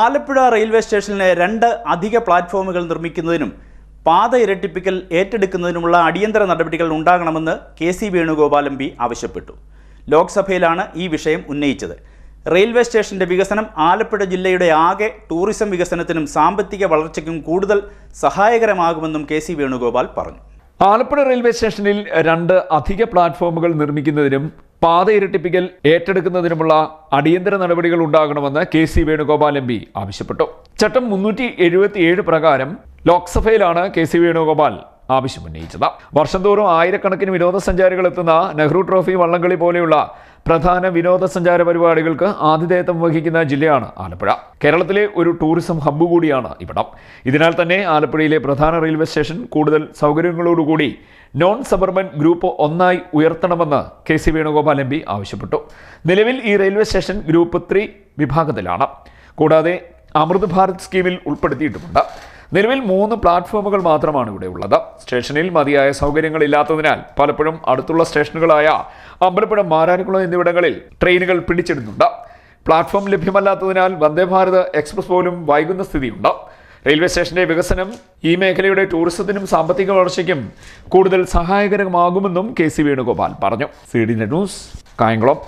Alappuzha railway സ്റ്റേഷനിലെ രണ്ട് അധിക പ്ലാറ്റ്ഫോമുകൾ നിർമ്മിക്കുന്നതിനും പാത ഇരട്ടിപ്പിക്കൽ ഏറ്റെടുക്കുന്നതിനുമുള്ള അടിയന്തര നടപടികൾ ഉണ്ടാകണമെന്ന് K C Venugopal M P ആവശ്യപ്പെട്ടു. ലോക്സഭയിലാണ് ഈ വിഷയം ഉന്നയിച്ചത്. റെയിൽവേ സ്റ്റേഷന്റെ വികസനം ആലപ്പുഴ ജില്ലയുടെ ആകെ ടൂറിസം വികസനത്തിനും സാമ്പത്തിക വളർച്ചയ്ക്കും കൂടുതൽ സഹായകരമാകുമെന്നും കെ സി വേണുഗോപാൽ പറഞ്ഞു. ആലപ്പുഴ റെയിൽവേ സ്റ്റേഷനിൽ രണ്ട് അധിക പ്ലാറ്റ്ഫോമുകൾ നിർമ്മിക്കുന്നതിനും പാത ഇരട്ടിപ്പിക്കൽ ഏറ്റെടുക്കുന്നതിനുമുള്ള അടിയന്തര നടപടികൾ ഉണ്ടാകണമെന്ന് K C Venugopal M P ആവശ്യപ്പെട്ടു. ചട്ടം മുന്നൂറ്റി എഴുപത്തിയേഴ് പ്രകാരം ലോക്സഭയിലാണ് കെ സി വേണുഗോപാൽ ആവശ്യമുന്നയിച്ചത് വർഷം തോറും ആയിരക്കണക്കിന് വിനോദസഞ്ചാരികൾ എത്തുന്ന നെഹ്റു ട്രോഫി വള്ളംകളി പോലെയുള്ള പ്രധാന വിനോദസഞ്ചാര പരിപാടികൾക്ക് ആതിഥേയത്വം വഹിക്കുന്ന ജില്ലയാണ് ആലപ്പുഴ. കേരളത്തിലെ ഒരു ടൂറിസം ഹബ്ബ് കൂടിയാണ് ഇവിടം. ഇതിനാൽ തന്നെ ആലപ്പുഴയിലെ പ്രധാന റെയിൽവേ സ്റ്റേഷൻ കൂടുതൽ സൗകര്യങ്ങളോടുകൂടി നോൺ സബർബൻ ഗ്രൂപ്പ് ഒന്നായി ഉയർത്തണമെന്ന് K C Venugopal M P ആവശ്യപ്പെട്ടു. നിലവിൽ ഈ റെയിൽവേ സ്റ്റേഷൻ ഗ്രൂപ്പ് ത്രീ വിഭാഗത്തിലാണ്. കൂടാതെ അമൃത് ഭാരത് സ്കീമിൽ ഉൾപ്പെടുത്തിയിട്ടുമുണ്ട്. നിലവിൽ മൂന്ന് പ്ലാറ്റ്ഫോമുകൾ മാത്രമാണ് ഇവിടെ ഉള്ളത്. സ്റ്റേഷനിൽ മതിയായ സൗകര്യങ്ങൾ ഇല്ലാത്തതിനാൽ പലപ്പോഴും അടുത്തുള്ള സ്റ്റേഷനുകളായ അമ്പലപ്പുഴ മാരാരിക്കുളം എന്നിവിടങ്ങളിൽ ട്രെയിനുകൾ പിടിച്ചിടുന്നുണ്ട്. പ്ലാറ്റ്ഫോം ലഭ്യമല്ലാത്തതിനാൽ വന്ദേ ഭാരത് എക്സ്പ്രസ് പോലും വൈകുന്ന സ്ഥിതിയുണ്ട്. റെയിൽവേ സ്റ്റേഷന്റെ വികസനം ഈ മേഖലയുടെ ടൂറിസത്തിനും സാമ്പത്തിക വളർച്ചയ്ക്കും കൂടുതൽ സഹായകരമാകുമെന്നും കെ സി വേണുഗോപാൽ പറഞ്ഞു. C D news Kayamkulam.